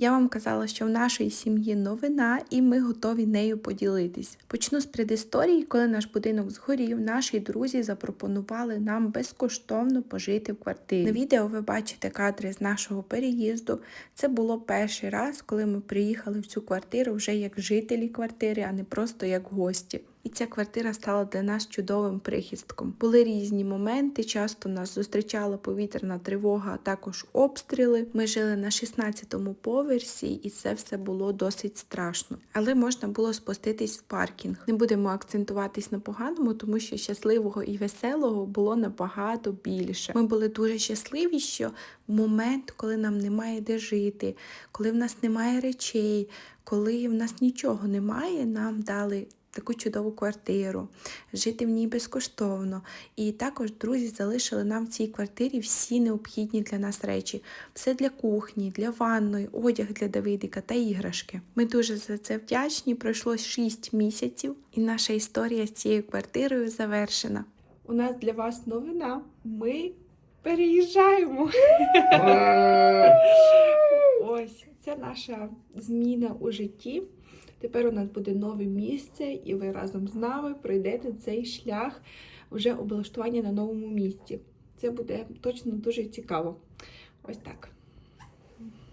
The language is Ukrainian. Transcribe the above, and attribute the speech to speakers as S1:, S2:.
S1: Я вам казала, що в нашої сім'ї новина, і ми готові нею поділитись. Почну з предісторії, коли наш будинок згорів, наші друзі запропонували нам безкоштовно пожити в квартирі. На відео ви бачите кадри з нашого переїзду. Це було перший раз, коли ми приїхали в цю квартиру вже як жителі квартири, а не просто як гості. І ця квартира стала для нас чудовим прихистком. Були різні моменти. Часто нас зустрічала повітряна тривога, а також обстріли. Ми жили на 16-му поверсі, і це все було досить страшно. Але можна було спуститись в паркінг. Не будемо акцентуватись на поганому, тому що щасливого і веселого було набагато більше. Ми були дуже щасливі, що в момент, коли нам немає де жити, коли в нас немає речей, коли в нас нічого немає, нам дали таку чудову квартиру, жити в ній безкоштовно. І також друзі залишили нам в цій квартирі всі необхідні для нас речі: все для кухні, для ванної, одяг для Давидика та іграшки. Ми дуже за це вдячні. Пройшло 6 місяців, і наша історія з цією квартирою завершена. У нас для вас новина. Ми переїжджаємо. Ось це наша зміна у житті. Тепер у нас буде нове місце, і ви разом з нами пройдете цей шлях вже облаштування на новому місці. Це буде точно дуже цікаво. Ось так.